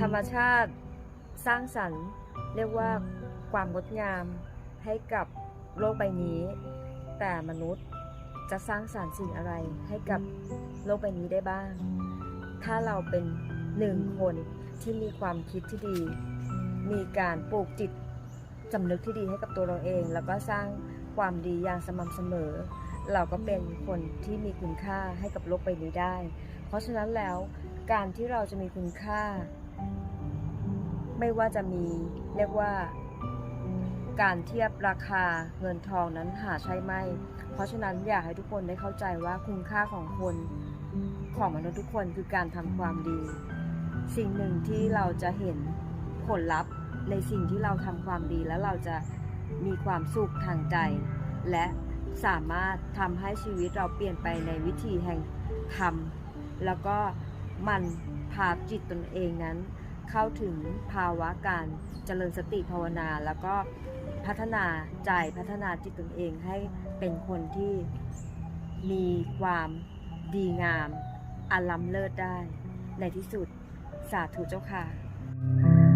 ธรรมชาติสร้างสรรค์ เรียกว่าความงดงามให้กับโลกใบนี้ แต่มนุษย์จะสร้างสรรค์สิ่งอะไรให้กับโลกใบนี้ได้บ้าง ถ้าเราเป็นหนึ่งคนที่มีความคิดที่ดี มีการปลูกจิตสำนึกที่ดีให้กับตัวเราเอง แล้วก็สร้างความดีอย่างสม่ำเสมอ เราก็เป็นคนที่มีคุณค่าให้กับโลกใบนี้ได้ เพราะฉะนั้นแล้วการที่เราจะมีคุณค่า ไม่ว่าจะมีเรียกว่า การเทียบราคาเงินทองนั้นหาใช่ไหม เพราะฉะนั้นอยากให้ทุกคนได้เข้าใจว่าคุณค่าของคนของมนุษย์ทุกคนคือการทำความดี สิ่งหนึ่งที่เราจะเห็นผลลัพธ์ในสิ่งที่เราทำความดีแล้วเราจะมีความสุขทางใจ และสามารถทำให้ชีวิตเราเปลี่ยนไปในวิธีแห่งธรรม แล้วก็มันพาจิตตนเองนั้น เข้าถึงภาวะการเจริญสติภาวนา แล้วก็พัฒนาใจพัฒนาจิตตนเองให้เป็นคนที่มีความดีงามอลัมเลิศได้ ในที่สุดสาธุเจ้าค่ะ